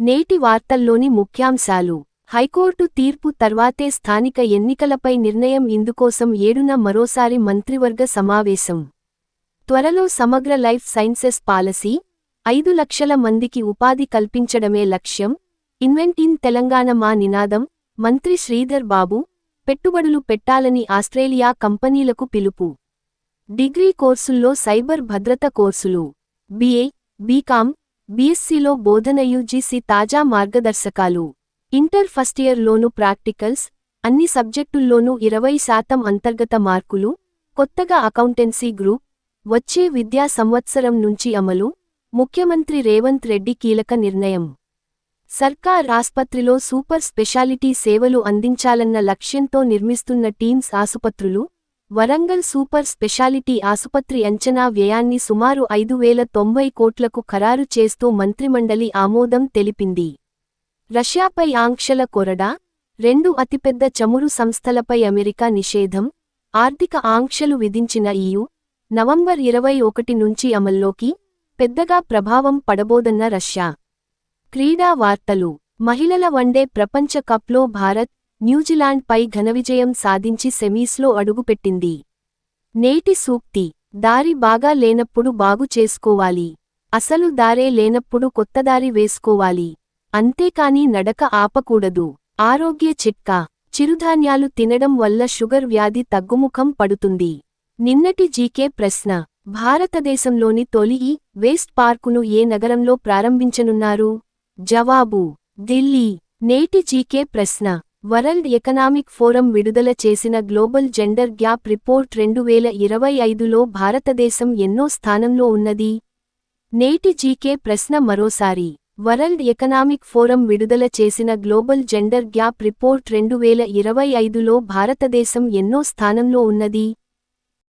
నేటి వార్తల్లోని ముఖ్యాంశాలు. హైకోర్టు తీర్పు తర్వాతే స్థానిక ఎన్నికలపై నిర్ణయం ఇందుకోసం ఏడున మరోసారి మంత్రివర్గ సమావేశం. త్వరలో సమగ్ర లైఫ్ సైన్సెస్ పాలసీ ఐదు లక్షల మందికి ఉపాధి కల్పించడమే లక్ష్యం ఇన్వెంట్ ఇన్ తెలంగాణ మా నినాదం మంత్రి శ్రీధర్ బాబు పెట్టుబడులు పెట్టాలని ఆస్ట్రేలియా కంపెనీలకు పిలుపు. డిగ్రీ కోర్సుల్లో సైబర్ భద్రత కోర్సులు బీఏ బీకాం బీఎస్సీలో బోధన యూజీసీ తాజా మార్గదర్శకాలు. ఇంటర్ ఫస్ట్ ఇయర్లోనూ ప్రాక్టికల్స్ అన్ని సబ్జెక్టుల్లోనూ ఇరవై శాతం అంతర్గత మార్కులు కొత్తగా అకౌంటెన్సీ గ్రూప్ వచ్చే విద్యా సంవత్సరం నుంచి అమలు ముఖ్యమంత్రి రేవంత్ రెడ్డి కీలక నిర్ణయం. సర్కార్ ఆస్పత్రిలో సూపర్ స్పెషాలిటీ సేవలు అందించాలన్న లక్ష్యంతో నిర్మిస్తున్న టీమ్స్ ఆసుపత్రులు వరంగల్ సూపర్ స్పెషాలిటీ ఆసుపత్రి అంచనా వ్యయాన్ని సుమారు ఐదు వేల తొంభై కోట్లకు ఖరారు చేస్తూ మంత్రిమండలి ఆమోదం తెలిపింది. రష్యాపై ఆంక్షల కొరడా రెండు అతిపెద్ద చమురు సంస్థలపై అమెరికా నిషేధం ఆర్థిక ఆంక్షలు విధించిన ఈయు నవంబర్ ఇరవై ఒకటి నుంచి అమల్లోకి పెద్దగా ప్రభావం పడబోదన్న రష్యా. క్రీడా వార్తలు మహిళల వన్డే ప్రపంచ కప్లో భారత్ న్యూజిలాండ్పై ఘనవిజయం సాధించి సెమీస్లో అడుగుపెట్టింది. నేటి సూక్తి దారి బాగా లేనప్పుడు బాగు చేసుకోవాలి. అసలు దారే లేనప్పుడు కొత్తదారి వేసుకోవాలి. అంతేకాని నడక ఆపకూడదు. ఆరోగ్య చిట్కా చిరుధాన్యాలు తినడం వల్ల షుగర్ వ్యాధి తగ్గుముఖం పడుతుంది. నిన్నటి జీకే ప్రశ్న భారతదేశంలోని తొలి ఈ వేస్ట్ పార్కును ఏ నగరంలో ప్రారంభించనున్నారు? జవాబు ఢిల్లీ. నేటి జీకే ప్రశ్న వరల్డ్ ఎకనామిక్ ఫోరం విడుదల చేసిన గ్లోబల్ జెండర్ గ్యాప్ రిపోర్ట్ రెండు వేల ఇరవై ఐదులో భారతదేశం ఎన్నో స్థానంలో ఉన్నది. నేటి జీకే ప్రశ్న మరోసారి. వరల్డ్ ఎకనామిక్ ఫోరం విడుదల చేసిన గ్లోబల్ జెండర్ గ్యాప్ రిపోర్ట్ రెండు వేల ఇరవై ఐదులో భారతదేశం ఎన్నో స్థానంలో ఉన్నది.